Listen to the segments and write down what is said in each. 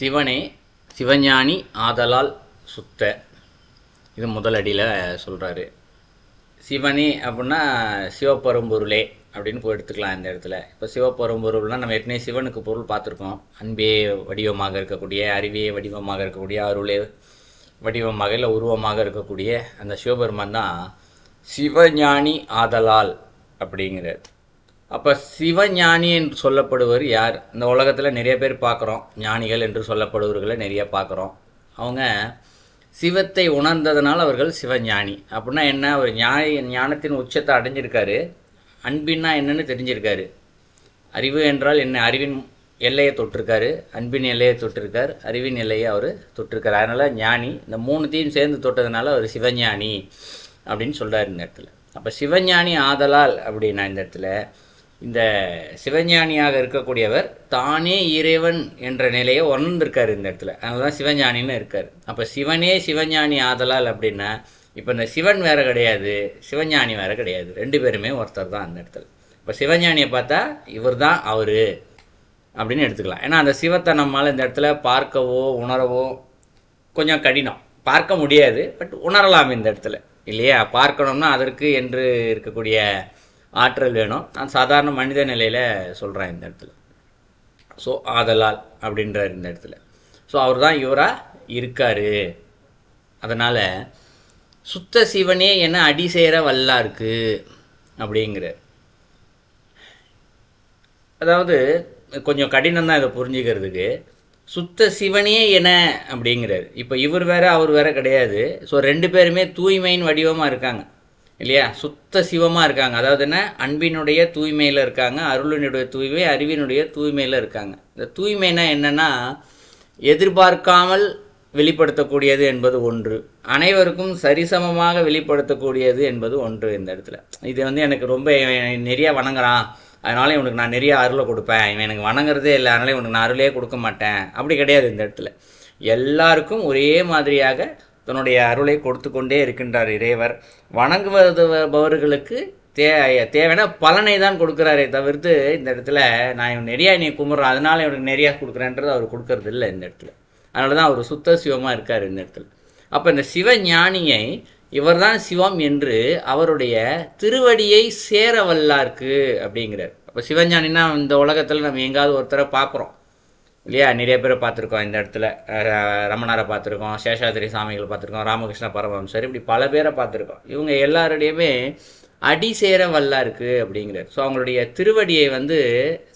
சிவனே சிவஞானி ஆதலால் சுத்த. இது முதலடியில் சொல்கிறாரு சிவனே அப்படின்னா சிவபரம்பொருளே அப்படின்னு போய் எடுத்துக்கலாம் இந்த இடத்துல. இப்போ சிவபரம்பொருள்னால் நம்ம ஏற்கனவே சிவனுக்கு பொருள் பார்த்துருக்கோம். அன்பே வடிவமாக இருக்கக்கூடிய அறிவே வடிவமாக இருக்கக்கூடிய அருளே வடிவமாக இல்லை உருவமாக இருக்கக்கூடிய அந்த சிவபெருமான் தான் சிவஞானி ஆதலால் அப்படிங்கிறார். அப்போ சிவஞானி என்று சொல்லப்படுவர் யார்? இந்த உலகத்தில் நிறைய பேர் பார்க்குறோம். ஞானிகள் என்று சொல்லப்படுவர்களை நிறைய பார்க்குறோம். அவங்க சிவத்தை உணர்ந்ததுனால் அவர்கள் சிவஞானி. அப்படின்னா என்ன? அவர் ஞானி ஞானத்தின் உச்சத்தை அடைஞ்சிருக்காரு. அன்பின்னா என்னன்னு தெரிஞ்சிருக்காரு. அறிவு என்றால் என்ன? அறிவின் எல்லையை தொட்டிருக்காரு. அன்பின் எல்லையை தொட்டிருக்கார். அறிவின் எல்லையை அவர் தொட்டிருக்கார். அதனால் ஞானி இந்த மூணுத்தையும் சேர்ந்து தொட்டதுனால அவர் சிவஞானி அப்படின்னு சொல்கிறார் இந்த இடத்துல. அப்போ சிவஞானி ஆதலால் அப்படின்னா இந்த இடத்துல இந்த சிவஞானியாக இருக்கக்கூடியவர் தானே இறைவன் என்ற நிலையை உணர்ந்திருக்காரு இந்த இடத்துல. அதனால தான் சிவஞானின்னு இருக்கார். அப்போ சிவனே சிவஞானி ஆதலால் அப்படின்னா இப்போ இந்த சிவன் வேற கிடையாது சிவஞானி வேற கிடையாது. ரெண்டு பேருமே ஒருத்தர் தான் அந்த இடத்துல. இப்போ சிவஞானியை பார்த்தா இவர் தான் அவர் அப்படின்னு எடுத்துக்கலாம். ஏன்னா அந்த சிவத்தை நம்மால் இந்த இடத்துல பார்க்கவோ உணரவோ கொஞ்சம் கடினம். பார்க்க முடியாது பட் உணரலாம் இந்த இடத்துல. இல்லையா? பார்க்கணும்னா அதற்கு என்று இருக்கக்கூடிய ஆற்றல் வேணும். நான் சாதாரண மனித நிலையில் சொல்கிறேன் இந்த இடத்துல. ஸோ ஆதலால் அப்படின்றார் இந்த இடத்துல. ஸோ அவர் தான் இவராக இருக்கார். அதனால் சுத்த சிவனே என்ன அடி சேர வல்லாருக்கு அப்படிங்கிறார். அதாவது கொஞ்சம் கடினம் தான் இதை புரிஞ்சுக்கிறதுக்கு. சுத்த சிவனே என அப்படிங்கிறார். இப்போ இவர் வேற அவர் வேற கிடையாது. ஸோ ரெண்டு பேருமே தூய்மையின் வடிவமாக இருக்காங்க. இல்லையா? சுத்த சிவமாக இருக்காங்க. அதாவது என்ன? அன்பினுடைய தூய்மையில் இருக்காங்க. அருளினுடைய தூய்மை அறிவினுடைய தூய்மையில் இருக்காங்க. இந்த தூய்மைனா என்னென்னா எதிர்பார்க்காமல் வெளிப்படுத்தக்கூடியது என்பது ஒன்று. அனைவருக்கும் சரிசமமாக வெளிப்படுத்தக்கூடியது என்பது ஒன்று இந்த இடத்துல. இது வந்து எனக்கு ரொம்ப இவன் வணங்குறான். அதனால இவனுக்கு நான் நிறைய அருளை கொடுப்பேன். இவன் எனக்கு வணங்குறதே இல்லை. அதனால இவனுக்கு நான் அருளே கொடுக்க மாட்டேன். அப்படி கிடையாது இந்த இடத்துல. எல்லாருக்கும் ஒரே மாதிரியாக தன்னுடைய அருளை கொடுத்து கொண்டே இருக்கின்றார் இறைவர். வணங்குவதுபவர்களுக்கு தே தேவையான பலனை தான் கொடுக்குறாரே தவிர்த்து இந்த இடத்துல நான் இவன் நிறையா நீ கும்பிட்றேன் அதனால் இவனுக்கு நிறையா கொடுக்குறேன்றது அவர் கொடுக்கறது இல்லை இந்த இடத்துல. அதனால தான் அவர் சுத்த சிவமாக இருக்கார் இந்த இடத்துல. அப்போ இந்த சிவஞானியை இவர்தான் சிவம் என்று அவருடைய திருவடியை சேர வல்லார்க்கு அப்படிங்கிறார். அப்போ சிவஞானின்னா இந்த உலகத்தில் நம்ம எங்காவது ஒருத்தரை பார்க்குறோம் இல்லையா? நிறைய பேரை பார்த்துருக்கோம் இந்த இடத்துல. ரமணாரை ரமணரை பார்த்துருக்கோம் சேஷாதிரி சாமிகள் பார்த்துருக்கோம் ராமகிருஷ்ண பரமஹம்சர் இப்படி பல பேரை பார்த்துருக்கோம். இவங்க எல்லாருடையுமே அடி சேர வல்லா இருக்குது அப்படிங்கிறார். ஸோ அவங்களுடைய திருவடியை வந்து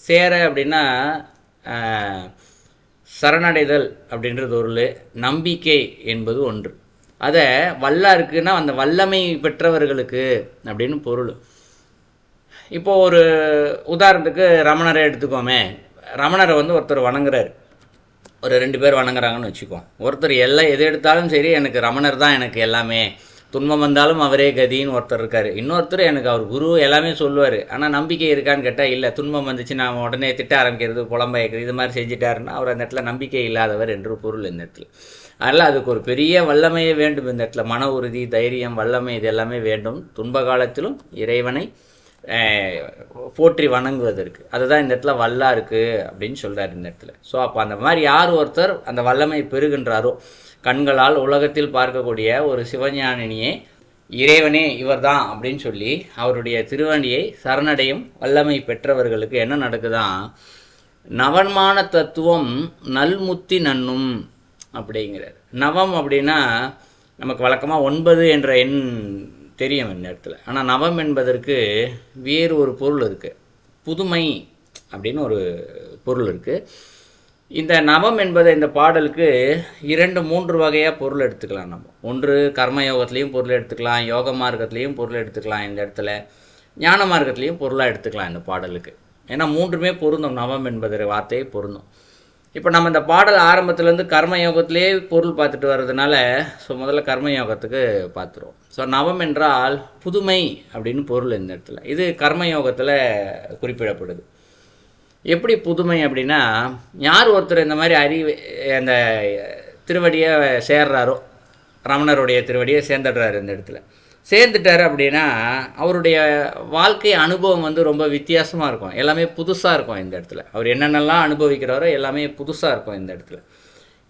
சேர அப்படின்னா சரணடைதல் அப்படின்றது ஒரு நம்பிக்கை என்பது ஒன்று. அதை வல்லாருக்குன்னா அந்த வல்லமை பெற்றவர்களுக்கு அப்படின்னு பொருள். இப்போ ஒரு உதாரணத்துக்கு ரமணரை எடுத்துக்கோமே. ரமணரை வந்து ஒருத்தர் வணங்குறாரு. ஒரு ரெண்டு பேர் வணங்குறாங்கன்னு வச்சுக்கோம் ஒருத்தர் எல்லாம் எது எடுத்தாலும் சரி எனக்கு ரமணர் தான் எனக்கு எல்லாமே. துன்பம் வந்தாலும் அவரே கதின்னு ஒருத்தர் இருக்காரு. இன்னொருத்தர் எனக்கு அவர் குரு எல்லாமே சொல்லுவார். ஆனால் நம்பிக்கை இருக்கான்னு கேட்டால் இல்லை துன்பம் வந்துச்சு நான் உடனே திட்ட ஆரம்பிக்கிறது புலம்பயக்கிறது இது மாதிரி செஞ்சுட்டாருன்னா அவர் அந்த இடத்துல நம்பிக்கை இல்லாதவர் என்று பொருள் இந்த இடத்துல. அதனால் அதுக்கு ஒரு பெரிய வல்லமையே வேண்டும் இந்த இடத்துல. மன உறுதி தைரியம் வல்லமை இது எல்லாமே வேண்டும். துன்ப காலத்திலும் இறைவனை போற்றி வணங்குவதற்கு. அதுதான் இந்த இடத்துல வல்லா இருக்கு அப்படின்னு சொல்றாரு இந்த இடத்துல. ஸோ அப்போ அந்த மாதிரி யார் ஒருத்தர் அந்த வல்லமை பெறுகின்றாரோ கண்களால் உலகத்தில் பார்க்கக்கூடிய ஒரு சிவஞானினியை இறைவனே இவர்தான் அப்படின்னு சொல்லி அவருடைய திருவண்டியை சரணடையும் வல்லமை பெற்றவர்களுக்கு என்ன நடக்குதான் நவன்மான தத்துவம் நல்முத்தி நன்னும் அப்படிங்கிறார். நவம் அப்படின்னா நமக்கு வழக்கமாக ஒன்பது என்ற எண் தெரியும் இந்த இடத்துல ஆனால் நவம் என்பதற்கு வேறு ஒரு பொருள் இருக்குது புதுமை அப்படின்னு ஒரு பொருள் இருக்குது இந்த நவம் என்பதை இந்த பாடலுக்கு இரண்டு மூன்று வகையாக பொருள் எடுத்துக்கலாம் நம்ம. ஒன்று கர்ம யோகத்துலேயும் பொருள் எடுத்துக்கலாம். யோக மார்க்கத்துலேயும் பொருள் எடுத்துக்கலாம் இந்த இடத்துல. ஞான மார்க்கத்துலேயும் பொருளாக எடுத்துக்கலாம் இந்த பாடலுக்கு. ஏன்னா மூன்றுமே பொருந்தும். நவம் என்பது வார்த்தையே பொருந்தும். இப்போ நம்ம இந்த பாடல் ஆரம்பத்துலேருந்து கர்ம யோகத்திலே பொருள் பார்த்துட்டு வர்றதுனால ஸோ முதல்ல கர்ம யோகத்துக்கு பார்த்துருவோம் ஸோ நவம் என்றால் புதுமை அப்படின்னு பொருள் இந்த இடத்துல. இது கர்ம யோகத்தில் குறிப்பிடப்படுது. எப்படி புதுமை அப்படின்னா யார் ஒருத்தர் இந்த மாதிரி அறிவு அந்த திருவடியை சேர்றாரோ ரமணருடைய திருவடியை சேர்ந்துடுறாரு இந்த இடத்துல. சேர்ந்துட்டார் அப்படின்னா அவருடைய வாழ்க்கை அனுபவம் வந்து ரொம்ப வித்தியாசமாக இருக்கும். எல்லாமே புதுசாக இருக்கும் இந்த இடத்துல. அவர் என்னென்னலாம் அனுபவிக்கிறாரோ எல்லாமே புதுசாக இருக்கும் இந்த இடத்துல.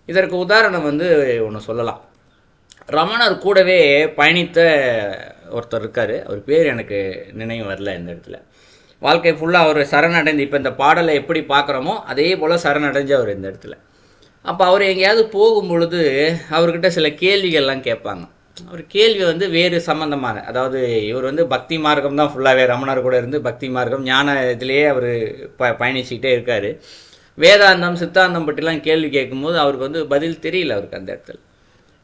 இதற்கு உதாரணம் வந்து ஒன்று சொல்லலாம். ரமணர் கூடவே பயணித்த ஒருத்தர் இருக்கார். அவர் பேர் எனக்கு நினைவு வரல இந்த இடத்துல. வாழ்க்கை ஃபுல்லாக அவர் சரணடைந்து இப்போ இந்த பாடலை எப்படி பார்க்குறோமோ அதே போல் சரணடைஞ்சவர் இந்த இடத்துல. அப்போ அவர் எங்கேயாவது போகும் பொழுது அவர்கிட்ட சில கேள்விகள்லாம் கேட்பாங்க. அவர் கேள்வி வந்து வேறு சம்பந்தமான அதாவது இவர் வந்து பக்தி மார்க்கம் தான் ஃபுல்லாகவே ரமணர் கூட இருந்து பக்தி மார்க்கம் ஞான இதுலேயே அவர் ப பயணிச்சுக்கிட்டே இருக்கார். வேதாந்தம் சித்தாந்தம் பற்றிலாம் கேள்வி கேட்கும்போது அவருக்கு வந்து பதில் தெரியல அவருக்கு அந்த இடத்துல.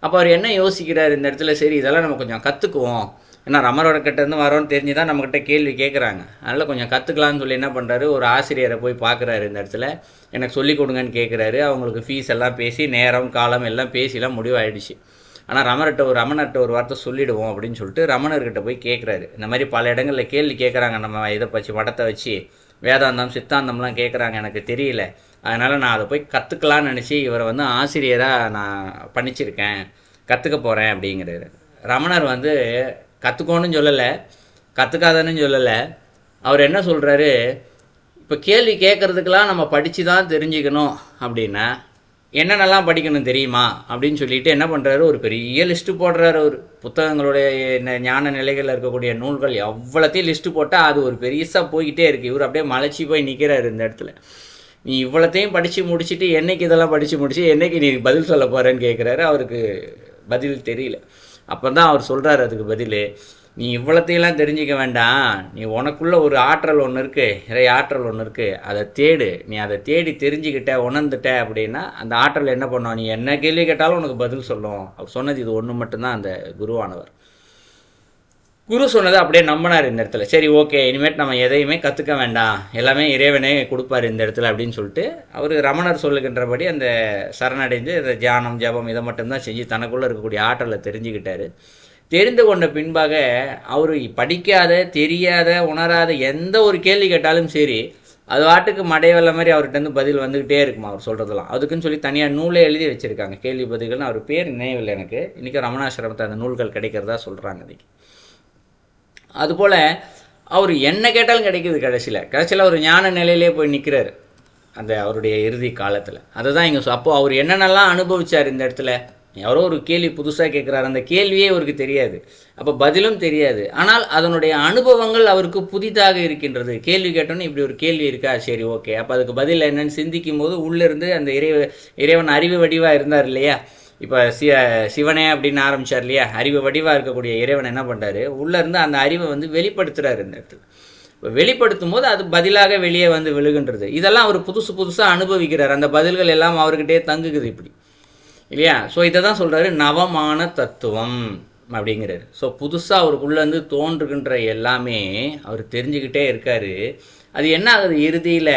அப்போ அவர் என்ன யோசிக்கிறார் இந்த இடத்துல? சரி இதெல்லாம் நம்ம கொஞ்சம் கற்றுக்குவோம் ஏன்னா ரமரோட கிட்டேருந்து வரோன்னு தெரிஞ்சு தான் நம்மக்கிட்ட கேள்வி கேட்குறாங்க அதனால் கொஞ்சம் கற்றுக்கலாம்னு சொல்லி என்ன பண்ணுறாரு ஒரு ஆசிரியரை போய் பார்க்குறாரு இந்த இடத்துல. எனக்கு சொல்லிக் கொடுங்கன்னு கேட்குறாரு அவங்களுக்கு ஃபீஸ் எல்லாம் பேசி நேரம் காலம் எல்லாம் பேசிலாம் முடிவாயிடுச்சு. ஆனால் ரமர்கிட்ட ஒரு ரமணர்கிட்ட ஒரு வார்த்தை சொல்லிடுவோம் அப்படின்னு சொல்லிட்டு ரமணர்கிட்ட போய் கேட்குறாரு இந்த மாதிரி பல இடங்களில் கேள்வி கேட்குறாங்க நம்ம இதை வச்சு மடத்தை வச்சு வேதாந்தம் சித்தாந்தம்லாம் கேட்குறாங்க எனக்கு தெரியல. அதனால் நான் அதை போய் கற்றுக்கலான்னு நினச்சி இவரை வந்து ஆசிரியராக நான் பண்ணிச்சிருக்கேன். கற்றுக்க போகிறேன் அப்படிங்கிறாரு. ரமணர் வந்து கற்றுக்கோன்னு சொல்லலை. கற்றுக்காதன்னு சொல்லலை. அவர் என்ன சொல்கிறாரு இப்போ கேள்வி கேட்குறதுக்கெல்லாம் நம்ம படித்து தான் தெரிஞ்சுக்கணும் அப்படின்னா என்னென்னலாம் படிக்கணும் தெரியுமா? அப்படின்னு சொல்லிட்டு என்ன பண்ணுறாரு ஒரு பெரிய லிஸ்ட்டு போடுறாரு ஒரு புத்தகங்களுடைய ந- ஞான நிலைகளில் இருக்கக்கூடிய நூல்கள் எவ்வளோத்தையும் லிஸ்ட்டு போட்டால் அது ஒரு பெருசாக போய்கிட்டே இருக்குது இவர் அப்படியே மலைச்சி போய் நிற்கிறாரு இந்த இடத்துல. நீ இவ்வளோத்தையும் படித்து முடிச்சுட்டு என்னைக்கு இதெல்லாம் படித்து முடிச்சு என்னைக்கு நீ பதில் சொல்ல போகிறேன்னு கேட்குறாரு அவருக்கு பதில் தெரியல. அப்போ தான் அவர் சொல்கிறாரு அதுக்கு பதில். நீ இவ்வளத்தையெல்லாம் தெரிஞ்சிக்க வேண்டாம். நீ உனக்குள்ளே ஒரு ஆற்றல் ஒன்று இருக்குது இறை ஆற்றல் ஒன்று இருக்குது அதை தேடு. நீ அதை தேடி தெரிஞ்சுக்கிட்ட உணர்ந்துட்ட அப்படின்னா அந்த ஆற்றல் என்ன பண்ணும்? நீ என்ன கேள்வி கேட்டாலும் உனக்கு பதில் சொல்லும். அவர் சொன்னது இது ஒன்று மட்டும்தான் அந்த குருவானவர். குரு சொன்னதை அப்படியே நம்பினார் இந்த இடத்துல. சரி ஓகே இனிமேட் நம்ம எதையுமே கற்றுக்க வேண்டாம். எல்லாமே இறைவனே கொடுப்பார் இந்த இடத்துல அப்படின்னு சொல்லிட்டு அவர் ரமணர் சொல்லுகின்றபடி அந்த சரணடைந்து இந்த தியானம் ஜபம் இதை மட்டும்தான் செஞ்சு தனக்குள்ளே இருக்கக்கூடிய ஆற்றலை தெரிஞ்சுக்கிட்டாரு. தெரிந்து கொண்ட பின்பாக அவர் படிக்காத தெரியாத உணராத எந்த ஒரு கேள்வி கேட்டாலும் சரி அது வாட்டுக்கு மடை மாதிரி அவர்கிட்ட இருந்து பதில் வந்துக்கிட்டே இருக்குமா அவர் சொல்கிறதெல்லாம் அதுக்குன்னு சொல்லி தனியாக நூலே எழுதி வச்சுருக்காங்க. கேள்வி பதில்கள்னு அவர் பேர் நினைவில் எனக்கு. இன்றைக்கி ரமணாசிரமத்தை அந்த நூல்கள் கிடைக்கிறதா சொல்கிறாங்க இன்றைக்கி அதுபோல் அவர் என்ன கேட்டாலும் கிடைக்குது கடைசியில். கடைசியில் அவர் ஞான நிலையிலே போய் நிற்கிறாரு அந்த அவருடைய இறுதி காலத்தில். அதை தான் இங்கே அப்போது அவர் என்னென்னலாம் அனுபவித்தார் இந்த இடத்துல? யாரோ ஒரு கேள்வி புதுசாக கேட்குறாரு அந்த கேள்வியே அவருக்கு தெரியாது. அப்போ பதிலும் தெரியாது. ஆனால் அதனுடைய அனுபவங்கள் அவருக்கு புதிதாக இருக்கின்றது. கேள்வி கேட்டோன்னே இப்படி ஒரு கேள்வி இருக்கா? சரி ஓகே. அப்போ அதுக்கு பதில் என்னன்னு சிந்திக்கும் போது உள்ளேருந்து அந்த இறைவ இறைவன் அறிவு வடிவாக இருந்தார் இல்லையா? இப்போ சிவ சிவனே அப்படின்னு ஆரம்பிச்சார் இல்லையா? அறிவு வடிவாக இருக்கக்கூடிய இறைவன் என்ன பண்ணுறாரு உள்ளேருந்து அந்த அறிவை வந்து வெளிப்படுத்துறாரு இந்த இடத்துல. இப்போ வெளிப்படுத்தும் போது அது பதிலாக வெளியே வந்து விழுகின்றது. இதெல்லாம் அவர் புதுசு புதுசாக அனுபவிக்கிறார். அந்த பதில்கள் எல்லாம் அவர்கிட்டே தங்குகுது இப்படி. இல்லையா? ஸோ இதை தான் சொல்கிறாரு நவமான தத்துவம் அப்படிங்கிறாரு. ஸோ புதுசாக அவருக்குள்ளேருந்து தோன்றுகின்ற எல்லாமே அவர் தெரிஞ்சுக்கிட்டே இருக்காரு. அது என்ன ஆகுது? இறுதியில்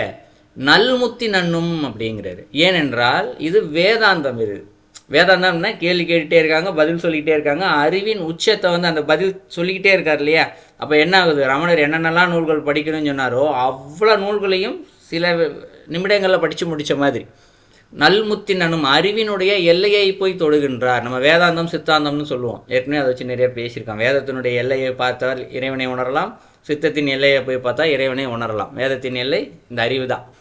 நல்முத்தி நன்னும் அப்படிங்கிறாரு. ஏனென்றால் இது வேதாந்தம் இது. வேதாந்தம்னா கேள்வி கேட்டுகிட்டே இருக்காங்க பதில் சொல்லிக்கிட்டே இருக்காங்க. அறிவின் உச்சத்தை வந்து அந்த பதில் சொல்லிக்கிட்டே இருக்கார் இல்லையா? அப்போ என்ன ஆகுது? ரமணர் என்னென்னலாம் நூல்கள் படிக்கணும்னு சொன்னாரோ அவ்வளோ நூல்களையும் சில நிமிடங்களில் படித்து முடித்த மாதிரி. நல்முத்தி நனும் அறிவினுடைய எல்லையை போய் தொடுகின்றார். நம்ம வேதாந்தம் சித்தாந்தம்னு சொல்லுவோம். ஏற்கனவே அதை வச்சு நிறைய பேசியிருக்கோம் வேதத்தினுடைய எல்லையை பார்த்தால் இறைவனை உணரலாம். சித்தத்தின் எல்லையை போய் பார்த்தா இறைவனை உணரலாம். வேதத்தின் எல்லை இந்த அறிவு தான்.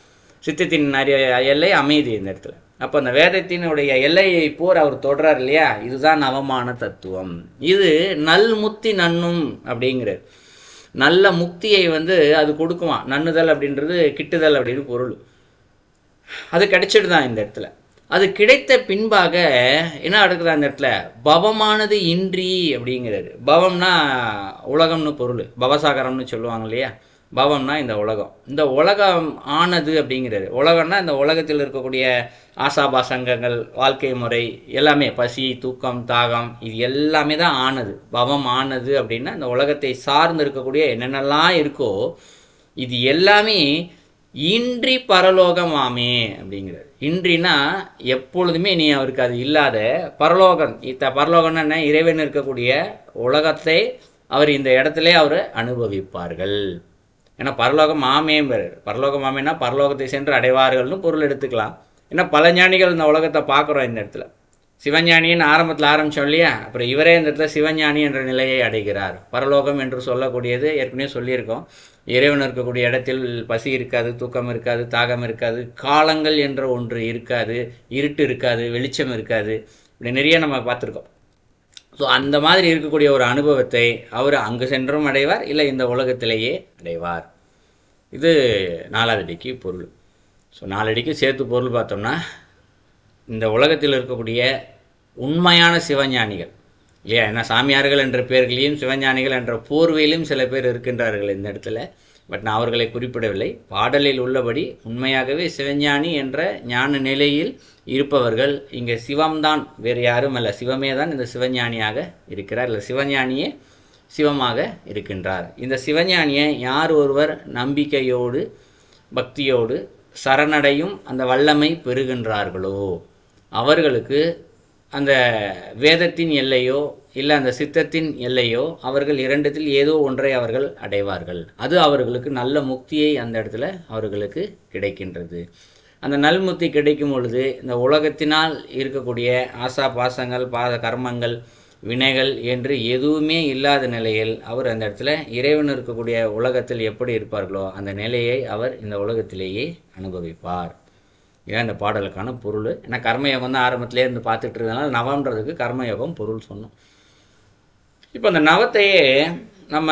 சித்தத்தின் அறி எல்லை அமைதி இந்த இடத்துல. அப்போ அந்த வேதத்தினுடைய எல்லையை போர் அவர் தொடரார் இல்லையா? இதுதான் நவமான தத்துவம். இது நல்முத்தி நன்னும் அப்படிங்கிறது நல்ல முக்தியை வந்து அது கொடுக்குமா? நன்னுதல் அப்படின்றது கிட்டுதல் அப்படின்னு பொருள். அது கிடைச்சிடுதான் இந்த இடத்துல? அது கிடைத்த பின்பாக என்ன நடக்குது அந்த இடத்துல? பவமானது இன்றி அப்படிங்கிறது. பவம்னா உலகம்னு பொருள். பவசாகரம்னு சொல்லுவாங்க இல்லையா? பவம்னா இந்த உலகம். இந்த உலகம் ஆனது அப்படிங்கிறது. உலகம்னா இந்த உலகத்தில் இருக்கக்கூடிய ஆசாபாசங்கங்கள் வாழ்க்கை முறை எல்லாமே. பசி தூக்கம் தாகம் இது எல்லாமே தான் ஆனது. பவம் ஆனது அப்படின்னா இந்த உலகத்தை சார்ந்து இருக்கக்கூடிய என்னென்னலாம் இருக்கோ இது எல்லாமே இன்றி பரலோகமாமே அப்படிங்கிறார். இன்றினா எப்பொழுதுமே நீ அவருக்கு அது இல்லாத பரலோகம் இத்த பரலோகம்னா என்ன? இறைவன் இருக்கக்கூடிய உலகத்தை அவர் இந்த இடத்துல அவர் அனுபவிப்பார்கள். ஏன்னா பரலோகம் மாமேம்பர். பரலோகம் மாமேனா பரலோகத்தை சென்று அடைவார்கள்னு பொருள் எடுத்துக்கலாம். ஏன்னா பல ஞானிகள் இந்த உலகத்தை பார்க்குறோம் இந்த இடத்துல. சிவஞானின்னு ஆரம்பத்தில் ஆரம்பித்தோம் இல்லையா? அப்புறம் இவரே இந்த இடத்துல சிவஞானி என்ற நிலையை அடைகிறார். பரலோகம் என்று சொல்லக்கூடியது ஏற்கனவே சொல்லியிருக்கோம். இறைவன் இருக்கக்கூடிய இடத்தில் பசி இருக்காது தூக்கம் இருக்காது தாகம் இருக்காது காலங்கள் என்ற ஒன்று இருக்காது இருட்டு இருக்காது வெளிச்சம் இருக்காது. இப்படி நிறைய நம்ம பார்த்துருக்கோம். ஸோ அந்த மாதிரி இருக்கக்கூடிய ஒரு அனுபவத்தை அவர் அங்கு சென்றும் அடைவார் இல்லை இந்த உலகத்திலேயே அடைவார். இது நாலாவடிக்கு பொருள். ஸோ நாலடிக்கு சேர்த்து பொருள் பார்த்தோம்னா இந்த உலகத்தில் இருக்கக்கூடிய உண்மையான சிவஞானிகள் ஏன்னா சாமியார்கள் என்ற பெயர்களையும் சிவஞானிகள் என்ற போர்வையிலும் சில பேர் இருக்கின்றார்கள் இந்த இடத்துல. பட் நான் அவர்களை குறிப்பிடவில்லை. பாடலில் உள்ளபடி உண்மையாகவே சிவஞானி என்ற ஞான நிலையில் இருப்பவர்கள் இங்கே சிவம்தான். வேறு யாரும் அல்ல. சிவமே தான் இந்த சிவஞானியாக இருக்கிறார். இல்லை சிவஞானியே சிவமாக இருக்கின்றார். இந்த சிவஞானியை யார் ஒருவர் நம்பிக்கையோடு பக்தியோடு சரணடையும் அந்த வல்லமை பெறுகின்றார்களோ அவர்களுக்கு அந்த வேதத்தின் எல்லையோ இல்லை அந்த சித்தத்தின் எல்லையோ அவர்கள் இரண்டத்தில் ஏதோ ஒன்றை அவர்கள் அடைவார்கள். அது அவர்களுக்கு நல்ல முக்தியை அந்த இடத்துல அவர்களுக்கு கிடைக்கின்றது. அந்த நல்முத்தி கிடைக்கும் பொழுது இந்த உலகத்தினால் இருக்கக்கூடிய ஆசா பாசங்கள் பாத கர்மங்கள் வினைகள் என்று எதுவுமே இல்லாத நிலையில் அவர் அந்த இடத்துல இறைவன் இருக்கக்கூடிய உலகத்தில் எப்படி இருப்பார்களோ அந்த நிலையை அவர் இந்த உலகத்திலேயே அனுபவிப்பார். ஏன் இந்த பாடலுக்கான பொருள்? ஏன்னா கர்மயோகம் தான் ஆரம்பத்திலே இருந்து பார்த்துட்டு இருந்ததுனால நவம்ன்றதுக்கு கர்மயோகம் பொருள் சொன்னோம். இப்போ இந்த நவத்தையே நம்ம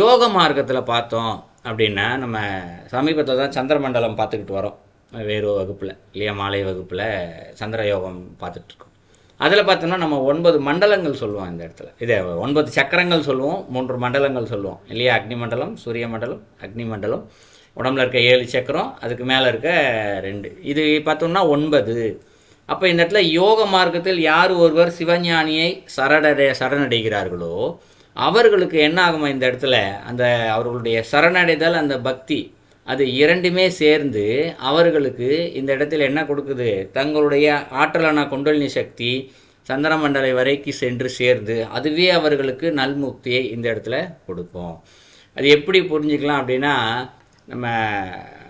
யோக மார்க்கத்தில் பார்த்தோம் அப்படின்னா நம்ம சமீபத்தில் தான் சந்திரமண்டலம் பார்த்துக்கிட்டு வரோம். வேறு வகுப்பில் இல்லையா மாலை வகுப்பில் சந்திர யோகம் பார்த்துட்ருக்கோம் அதில் பார்த்தோம்னா நம்ம ஒன்பது மண்டலங்கள் சொல்லுவோம் இந்த இடத்துல. இதே ஒன்பது சக்கரங்கள் சொல்லுவோம் மூன்று மண்டலங்கள் சொல்லுவோம். இல்லையா அக்னி மண்டலம் சூரிய மண்டலம் அக்னி மண்டலம் உடம்புல இருக்க ஏழு சக்கரம் அதுக்கு மேலே இருக்க ரெண்டு. இது பார்த்தோம்னா ஒன்பது. அப்போ இந்த இடத்துல யோக மார்க்கத்தில் யார் ஒருவர் சிவஞானியை சரணடை சரணடைகிறார்களோ அவர்களுக்கு என்ன ஆகுமா இந்த இடத்துல? அந்த அவர்களுடைய சரணடைதல் அந்த பக்தி அது இரண்டுமே சேர்ந்து அவர்களுக்கு இந்த இடத்துல என்ன கொடுக்குது? தங்களுடைய ஆற்றலான குண்டலினி சக்தி சந்திரமண்டலை வரைக்கு சென்று சேர்ந்து அதுவே அவர்களுக்கு நல்முக்தியை இந்த இடத்துல கொடுக்கும். அது எப்படி புரிஞ்சுக்கலாம் அப்படின்னா நம்ம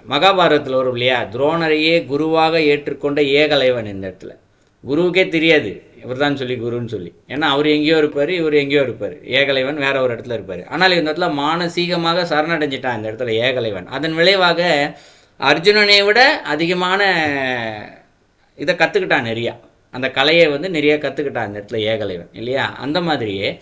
மகாபாரதத்தில் வரும் இல்லையா? துரோணரையே குருவாக ஏற்றுக்கொண்ட ஏகலைவன் இந்த இடத்துல. குருவுக்கே தெரியாது. இவர் தான் சொல்லி குருன்னு சொல்லி. ஏன்னா அவர் எங்கேயோ இருப்பார் இவர் எங்கேயோ இருப்பார். ஏகலைவன் வேற ஒரு இடத்துல இருப்பார். ஆனால் இந்த இடத்துல மானசீகமாக சரணடைஞ்சிட்டான் இந்த இடத்துல ஏகலைவன். அதன் விளைவாக அர்ஜுனனை விட அதிகமான இதை கற்றுக்கிட்டான் நிறையா. அந்த கலையை வந்து நிறைய கற்றுக்கிட்டான் இந்த இடத்துல ஏகலைவன் இல்லையா? அந்த மாதிரியே.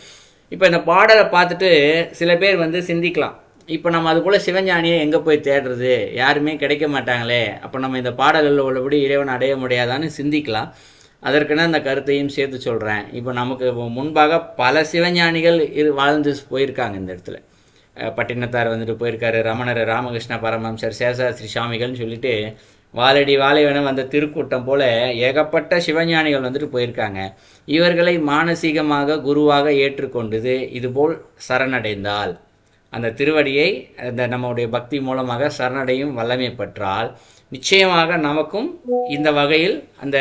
இப்போ இந்த பாடலை பார்த்துட்டு சில பேர் வந்து சிந்திக்கலாம். இப்போ நம்ம அது போல் சிவஞானியை எங்கே போய் தேடுறது? யாருமே கிடைக்க மாட்டாங்களே. அப்போ நம்ம இந்த பாடல்களில் உள்ளபடி இறைவன் அடைய முடியாதான்னு சிந்திக்கலாம். அதற்குன்னு அந்த கருத்தையும் சேர்த்து சொல்கிறேன் இப்போ நமக்கு முன்பாக பல சிவஞானிகள் இரு வாழ்ந்து போயிருக்காங்க இந்த இடத்துல. பட்டினத்தார் வந்துட்டு போயிருக்காரு. ரமணர் ராமகிருஷ்ண பரமஹம்சர் சேஷாஸ்திரி சுவாமிகள்னு சொல்லிட்டு வாலடி வாழைவன வந்த திருக்கூட்டம் போல ஏகப்பட்ட சிவஞானிகள் வந்துட்டு போயிருக்காங்க. இவர்களை மானசீகமாக குருவாக ஏற்றுக்கொண்டது இதுபோல் சரணடைந்தால். அந்த திருவடியை அந்த நம்முடைய பக்தி மூலமாக சரணடையும் வல்லமை பெற்றால் நிச்சயமாக நமக்கும் இந்த வகையில் அந்த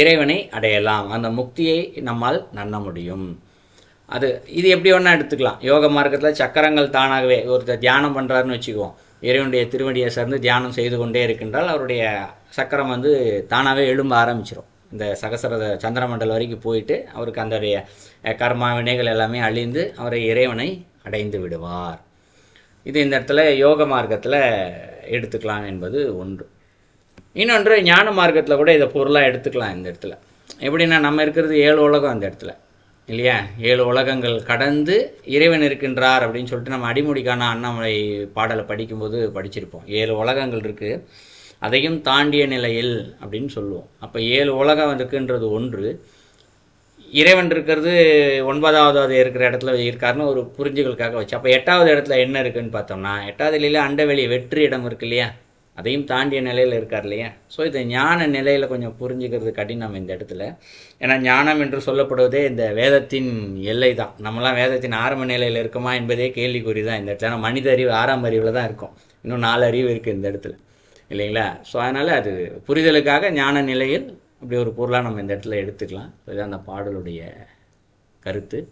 இறைவனை அடையலாம். அந்த முக்தியை நம்மால் நண்ண முடியும். அது இது எப்படி வேணால் எடுத்துக்கலாம். யோக மார்க்கத்தில் சக்கரங்கள் தானாகவே ஒருத்தர் தியானம் பண்ணுறாருன்னு வச்சுக்குவோம். இறைவனுடைய திருவடியை சார்ந்து தியானம் செய்து கொண்டே இருக்கின்றால் அவருடைய சக்கரம் வந்து தானாகவே எழும்ப ஆரம்பிச்சிடும் இந்த சகசர சந்திரமண்டல் வரைக்கும் போயிட்டு அவருக்கு அந்த கர்மா வினைகள் எல்லாமே அழிந்து அவரை இறைவனை அடைந்து விடுவார். இது இந்த இடத்துல யோக மார்க்கத்தில் எடுத்துக்கலாம் என்பது ஒன்று. இன்னொன்று ஞான மார்க்கத்தில் கூட இதை பொருளாக எடுத்துக்கலாம் இந்த இடத்துல. எப்படின்னா நம்ம இருக்கிறது ஏழு உலகம் அந்த இடத்துல. இல்லையா? ஏழு உலகங்கள் கடந்து இறைவன் இருக்கின்றார் அப்படின்னு சொல்லிட்டு நம்ம அடிமுடிக்கான அண்ணாமலை பாடலை படிக்கும்போது படிச்சிருப்போம். ஏழு உலகங்கள் இருக்குது அதையும் தாண்டிய நிலையில் அப்படின்னு சொல்லுவோம். அப்போ ஏழு உலகம் இருக்குன்றது ஒன்று. இறைவன் இருக்கிறது ஒன்பதாவது இருக்கிற இடத்துல இருக்காருன்னு ஒரு புரிஞ்சுகளுக்காக வச்சு. அப்போ எட்டாவது இடத்துல என்ன இருக்குன்னு பார்த்தோம்னா எட்டாவது நிலையில் அண்டவெளி வெற்றி இடம் இருக்கு இல்லையா? அதையும் தாண்டிய நிலையில் இருக்கார் இல்லையா? ஸோ இது ஞான நிலையில் கொஞ்சம் புரிஞ்சுக்கிறது கடினம் இந்த இடத்துல. ஏன்னா ஞானம் என்று சொல்லப்படுவதே இந்த வேதத்தின் எல்லை தான் நம்மளாம் வேதத்தின் ஆரம்ப நிலையில் இருக்குமா என்பதே கேள்விக்குறி தான் இந்த இடத்துல. ஆனால் மனித அறிவு ஆரம்ப அறிவில் தான் இருக்கும். இன்னும் நாலு அறிவு இருக்குது இந்த இடத்துல. இல்லைங்களா? ஸோ அதனால் அது புரிதலுக்காக ஞான நிலையில் அப்படி ஒரு பொருளாக நம்ம இந்த இடத்துல எடுத்துக்கலாம். இதுதான் அந்த பாடலுடைய கருத்து.